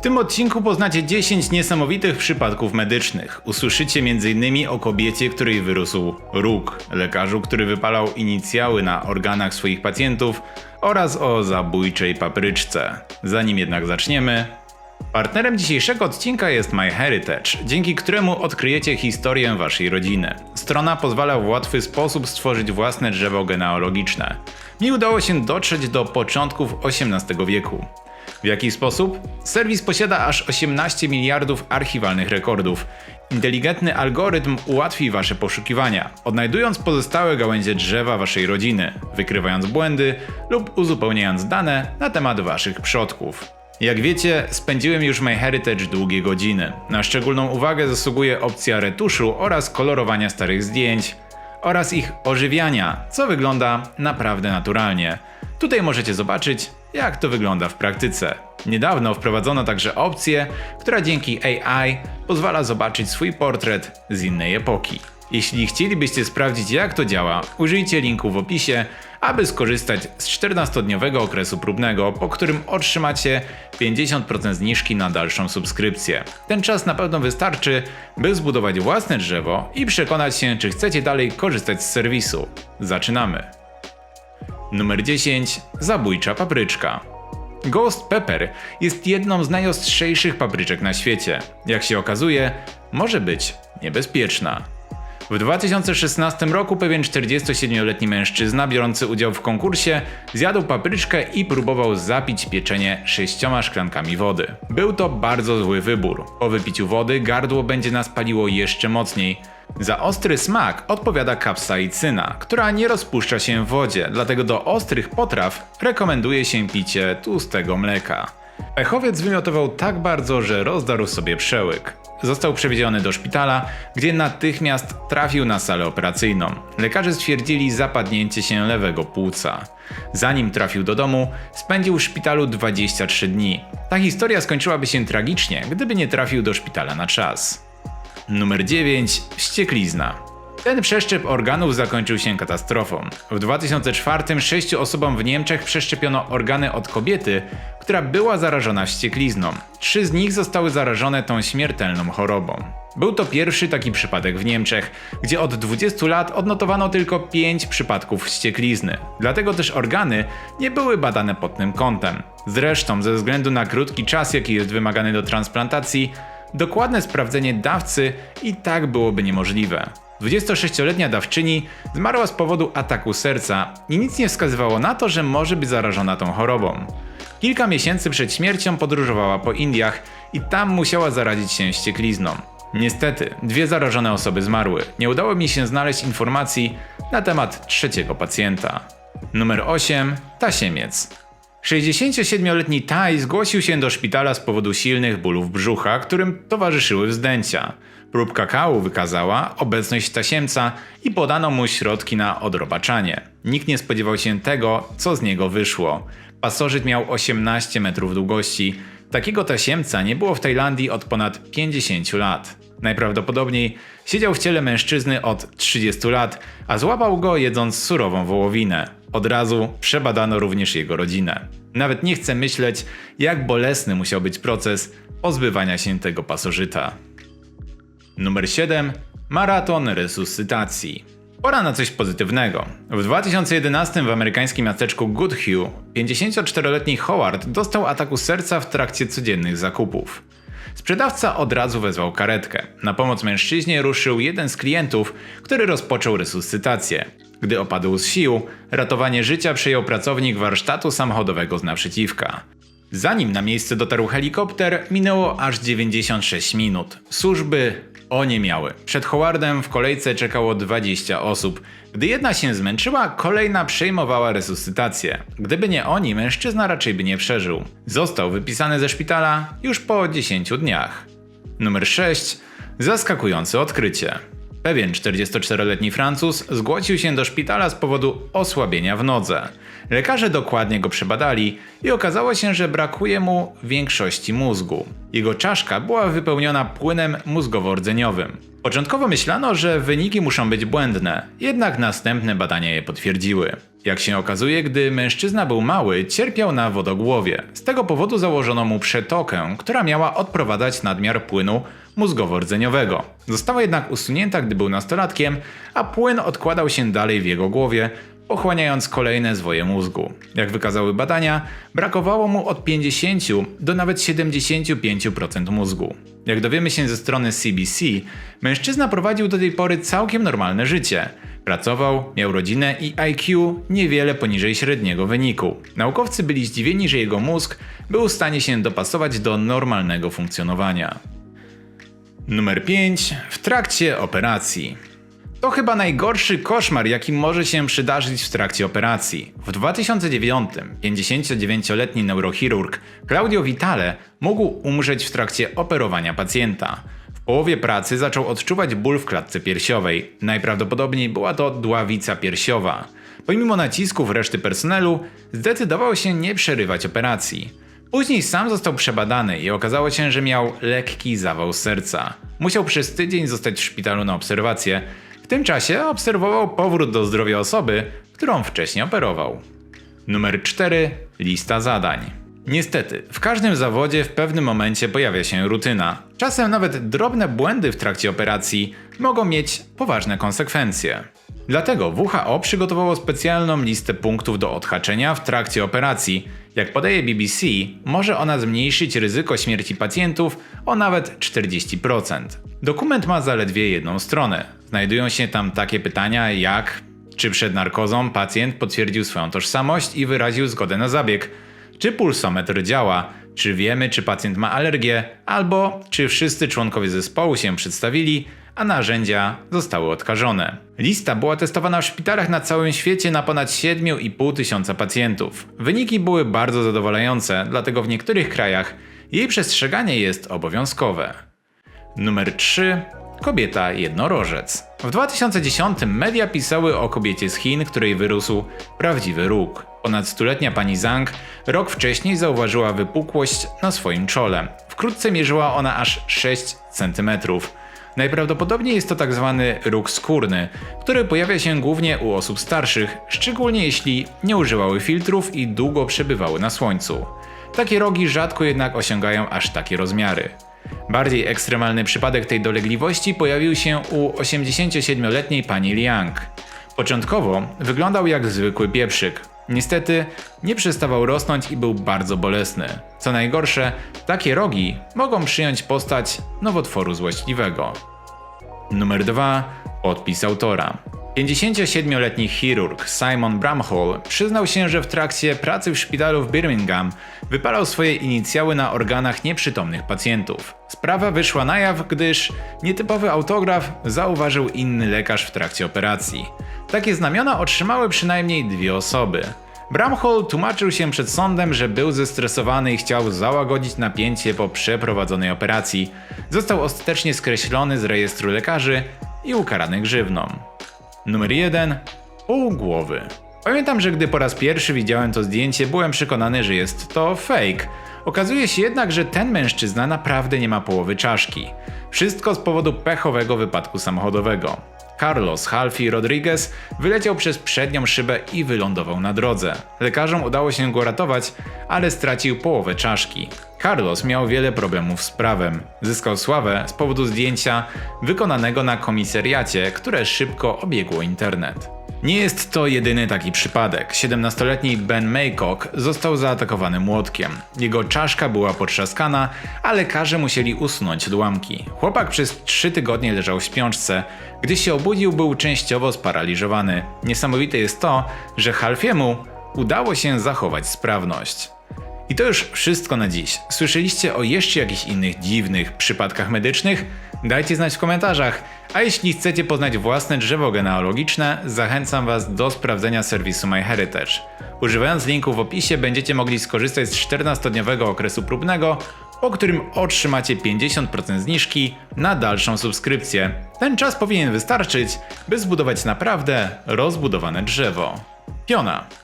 tym odcinku poznacie 10 niesamowitych przypadków medycznych. Usłyszycie m.in. o kobiecie, której wyrósł róg, lekarzu, który wypalał inicjały na organach swoich pacjentów oraz o zabójczej papryczce. Zanim jednak zaczniemy, Partnerem dzisiejszego odcinka jest MyHeritage, dzięki któremu odkryjecie historię waszej rodziny. Strona pozwala w łatwy sposób stworzyć własne drzewo genealogiczne. Mi udało się dotrzeć do początków XVIII wieku. W jaki sposób? Serwis posiada aż 18 miliardów archiwalnych rekordów. Inteligentny algorytm ułatwi wasze poszukiwania, odnajdując pozostałe gałęzie drzewa waszej rodziny, wykrywając błędy lub uzupełniając dane na temat waszych przodków. Jak wiecie, spędziłem już MyHeritage długie godziny. Na szczególną uwagę zasługuje opcja retuszu oraz kolorowania starych zdjęć oraz ich ożywiania, co wygląda naprawdę naturalnie. Tutaj możecie zobaczyć, jak to wygląda w praktyce. Niedawno wprowadzono także opcję, która dzięki AI pozwala zobaczyć swój portret z innej epoki. Jeśli chcielibyście sprawdzić jak to działa, użyjcie linku w opisie, aby skorzystać z 14-dniowego okresu próbnego, po którym otrzymacie 50% zniżki na dalszą subskrypcję. Ten czas na pewno wystarczy, by zbudować własne drzewo i przekonać się, czy chcecie dalej korzystać z serwisu. Zaczynamy. Numer 10. Zabójcza papryczka. Ghost Pepper jest jedną z najostrzejszych papryczek na świecie. Jak się okazuje, może być niebezpieczna. W 2016 roku pewien 47-letni mężczyzna biorący udział w konkursie zjadł papryczkę i próbował zapić pieczenie sześcioma szklankami wody. Był to bardzo zły wybór. Po wypiciu wody gardło będzie nas paliło jeszcze mocniej. Za ostry smak odpowiada kapsaicyna, która nie rozpuszcza się w wodzie, dlatego do ostrych potraw rekomenduje się picie tłustego mleka. Pechowiec wymiotował tak bardzo, że rozdarł sobie przełyk. Został przewieziony do szpitala, gdzie natychmiast trafił na salę operacyjną. Lekarze stwierdzili zapadnięcie się lewego płuca. Zanim trafił do domu, spędził w szpitalu 23 dni. Ta historia skończyłaby się tragicznie, gdyby nie trafił do szpitala na czas. Numer 9. Wścieklizna. Ten przeszczep organów zakończył się katastrofą. W 2004 sześciu osobom w Niemczech przeszczepiono organy od kobiety, która była zarażona wścieklizną. Trzy z nich zostały zarażone tą śmiertelną chorobą. Był to pierwszy taki przypadek w Niemczech, gdzie od 20 lat odnotowano tylko 5 przypadków wścieklizny. Dlatego też organy nie były badane pod tym kątem. Zresztą, ze względu na krótki czas, jaki jest wymagany do transplantacji, dokładne sprawdzenie dawcy i tak byłoby niemożliwe. 26-letnia dawczyni zmarła z powodu ataku serca i nic nie wskazywało na to, że może być zarażona tą chorobą. Kilka miesięcy przed śmiercią podróżowała po Indiach i tam musiała zarazić się ścieklizną. Niestety, dwie zarażone osoby zmarły. Nie udało mi się znaleźć informacji na temat trzeciego pacjenta. Numer 8. Tasiemiec. 67-letni Taj zgłosił się do szpitala z powodu silnych bólów brzucha, którym towarzyszyły wzdęcia. Próbka kału wykazała obecność tasiemca i podano mu środki na odrobaczanie. Nikt nie spodziewał się tego, co z niego wyszło. Pasożyt miał 18 metrów długości. Takiego tasiemca nie było w Tajlandii od ponad 50 lat. Najprawdopodobniej siedział w ciele mężczyzny od 30 lat, a złapał go jedząc surową wołowinę. Od razu przebadano również jego rodzinę. Nawet nie chcę myśleć, jak bolesny musiał być proces pozbywania się tego pasożyta. Numer 7. Maraton resuscytacji. Pora na coś pozytywnego. W 2011 w amerykańskim miasteczku Goodhue 54-letni Howard dostał ataku serca w trakcie codziennych zakupów. Sprzedawca od razu wezwał karetkę. Na pomoc mężczyźnie ruszył jeden z klientów, który rozpoczął resuscytację. Gdy opadł z sił, ratowanie życia przejął pracownik warsztatu samochodowego z naprzeciwka. Zanim na miejsce dotarł helikopter, minęło aż 96 minut. Służby oniemiały. Przed Howardem w kolejce czekało 20 osób. Gdy jedna się zmęczyła, kolejna przejmowała resuscytację. Gdyby nie oni, mężczyzna raczej by nie przeżył. Został wypisany ze szpitala już po 10 dniach. Numer 6. Zaskakujące odkrycie. Pewien 44-letni Francuz zgłosił się do szpitala z powodu osłabienia w nodze. Lekarze dokładnie go przebadali i okazało się, że brakuje mu większości mózgu. Jego czaszka była wypełniona płynem mózgowo-rdzeniowym. Początkowo myślano, że wyniki muszą być błędne, jednak następne badania je potwierdziły. Jak się okazuje, gdy mężczyzna był mały, cierpiał na wodogłowie. Z tego powodu założono mu przetokę, która miała odprowadzać nadmiar płynu mózgowo-rdzeniowego. Została jednak usunięta, gdy był nastolatkiem, a płyn odkładał się dalej w jego głowie, pochłaniając kolejne zwoje mózgu. Jak wykazały badania, brakowało mu od 50 do nawet 75% mózgu. Jak dowiemy się ze strony CBC, mężczyzna prowadził do tej pory całkiem normalne życie. Pracował, miał rodzinę i IQ niewiele poniżej średniego wyniku. Naukowcy byli zdziwieni, że jego mózg był w stanie się dopasować do normalnego funkcjonowania. Numer 5. W trakcie operacji. To chyba najgorszy koszmar, jaki może się przydarzyć w trakcie operacji. W 2009 59-letni neurochirurg Claudio Vitale mógł umrzeć w trakcie operowania pacjenta. W połowie pracy zaczął odczuwać ból w klatce piersiowej. Najprawdopodobniej była to dławica piersiowa. Pomimo nacisków reszty personelu, zdecydował się nie przerywać operacji. Później sam został przebadany i okazało się, że miał lekki zawał serca. Musiał przez tydzień zostać w szpitalu na obserwację. W tym czasie obserwował powrót do zdrowia osoby, którą wcześniej operował. Numer 4. Lista zadań. Niestety, w każdym zawodzie w pewnym momencie pojawia się rutyna. Czasem nawet drobne błędy w trakcie operacji mogą mieć poważne konsekwencje. Dlatego WHO przygotowało specjalną listę punktów do odhaczenia w trakcie operacji. Jak podaje BBC, może ona zmniejszyć ryzyko śmierci pacjentów o nawet 40%. Dokument ma zaledwie jedną stronę. Znajdują się tam takie pytania jak czy przed narkozą pacjent potwierdził swoją tożsamość i wyraził zgodę na zabieg, czy pulsometr działa, czy wiemy, czy pacjent ma alergię, albo czy wszyscy członkowie zespołu się przedstawili, a narzędzia zostały odkażone. Lista była testowana w szpitalach na całym świecie na ponad 7,5 tysiąca pacjentów. Wyniki były bardzo zadowalające, dlatego w niektórych krajach jej przestrzeganie jest obowiązkowe. Numer 3. Kobieta jednorożec. W 2010 media pisały o kobiecie z Chin, której wyrósł prawdziwy róg. Ponad stuletnia pani Zhang rok wcześniej zauważyła wypukłość na swoim czole. Wkrótce mierzyła ona aż 6 cm. Najprawdopodobniej jest to tak zwany róg skórny, który pojawia się głównie u osób starszych, szczególnie jeśli nie używały filtrów i długo przebywały na słońcu. Takie rogi rzadko jednak osiągają aż takie rozmiary. Bardziej ekstremalny przypadek tej dolegliwości pojawił się u 87-letniej pani Liang. Początkowo wyglądał jak zwykły pieprzyk. Niestety nie przestawał rosnąć i był bardzo bolesny. Co najgorsze, takie rogi mogą przyjąć postać nowotworu złośliwego. Numer 2. Podpis autora. 57-letni chirurg Simon Bramhall przyznał się, że w trakcie pracy w szpitalu w Birmingham wypalał swoje inicjały na organach nieprzytomnych pacjentów. Sprawa wyszła na jaw, gdyż nietypowy autograf zauważył inny lekarz w trakcie operacji. Takie znamiona otrzymały przynajmniej dwie osoby. Bramhall tłumaczył się przed sądem, że był zestresowany i chciał załagodzić napięcie po przeprowadzonej operacji. Został ostatecznie skreślony z rejestru lekarzy i ukarany grzywną. Numer 1. Pół głowy. Pamiętam, że gdy po raz pierwszy widziałem to zdjęcie, byłem przekonany, że jest to fake. Okazuje się jednak, że ten mężczyzna naprawdę nie ma połowy czaszki. Wszystko z powodu pechowego wypadku samochodowego. Carlos Halfi Rodriguez wyleciał przez przednią szybę i wylądował na drodze. Lekarzom udało się go ratować, ale stracił połowę czaszki. Carlos miał wiele problemów z prawem. Zyskał sławę z powodu zdjęcia wykonanego na komisariacie, które szybko obiegło internet. Nie jest to jedyny taki przypadek. 17-letni Ben Maycock został zaatakowany młotkiem. Jego czaszka była potrzaskana, a lekarze musieli usunąć odłamki. Chłopak przez 3 tygodnie leżał w śpiączce. Gdy się obudził, był częściowo sparaliżowany. Niesamowite jest to, że Halfiemu udało się zachować sprawność. I to już wszystko na dziś. Słyszeliście o jeszcze jakichś innych dziwnych przypadkach medycznych? Dajcie znać w komentarzach. A jeśli chcecie poznać własne drzewo genealogiczne, zachęcam Was do sprawdzenia serwisu MyHeritage. Używając linku w opisie będziecie mogli skorzystać z 14-dniowego okresu próbnego, po którym otrzymacie 50% zniżki na dalszą subskrypcję. Ten czas powinien wystarczyć, by zbudować naprawdę rozbudowane drzewo. Piona.